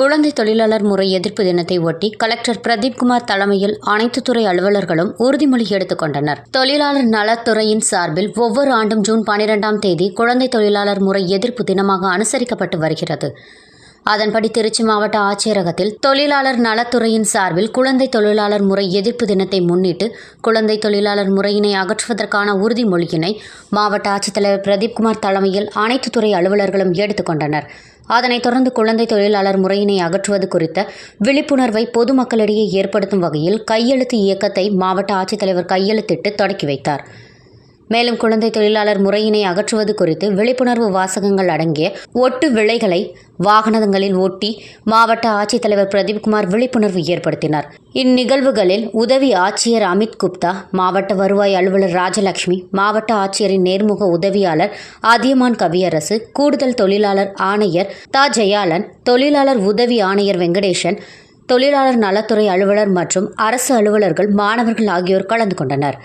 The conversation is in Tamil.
குழந்தை தொழிலாளர் முறை எதிர்ப்பு தினத்தை ஒட்டி கலெக்டர் பிரதீப்குமார் தலைமையில் அனைத்து துறை அலுவலர்களும் உறுதிமொழி எடுத்துக் கொண்டனர். தொழிலாளர் நலத்துறையின் சார்பில் ஒவ்வொரு ஆண்டும் ஜூன் பனிரெண்டாம் தேதி குழந்தை தொழிலாளர் முறை எதிர்ப்பு தினமாக அனுசரிக்கப்பட்டு வருகிறது. அதன்படி திருச்சி மாவட்ட ஆட்சியரகத்தில் தொழிலாளர் நலத்துறையின் சார்பில் குழந்தை தொழிலாளர் முறை எதிர்ப்பு தினத்தை முன்னிட்டு குழந்தை தொழிலாளர் முறையினை அகற்றுவதற்கான உறுதிமொழியினை மாவட்ட ஆட்சித்தலைவர் பிரதீப்குமார் தலைமையில் அனைத்து துறை அலுவலர்களும் எடுத்துக்கொண்டனர் அதனைத் தொடர்ந்து குழந்தை தொழிலாளர் முறையினை அகற்றுவது குறித்த விழிப்புணர்வை பொதுமக்களிடையே ஏற்படுத்தும் வகையில் கையெழுத்து இயக்கத்தை மாவட்ட ஆட்சித்தலைவர் கையெழுத்திட்டு தொடக்கி வைத்தார். மேலும் குழந்தை தொழிலாளர் முறையினை அகற்றுவது குறித்து விழிப்புணர்வு வாசகங்கள் அடங்கிய ஒட்டு விலைகளை வாகனங்களில் ஒட்டி மாவட்ட ஆட்சித்தலைவர் பிரதீப்குமார் விழிப்புணர்வு ஏற்படுத்தினார். இந்நிகழ்வுகளில் உதவி ஆட்சியர் அமித் குப்தா மாவட்ட வருவாய் அலுவலர் ராஜலட்சுமி மாவட்ட ஆட்சியரின் நேர்முக உதவியாளர் அதியமான் கவியரசு கூடுதல் தொழிலாளர் ஆணையர் தா. ஜெயாலன் தொழிலாளர் உதவி ஆணையர் வெங்கடேசன் தொழிலாளர் நலத்துறை அலுவலர் மற்றும் அரசு அலுவலர்கள் மாணவர்கள் ஆகியோர் கலந்து கொண்டனர்.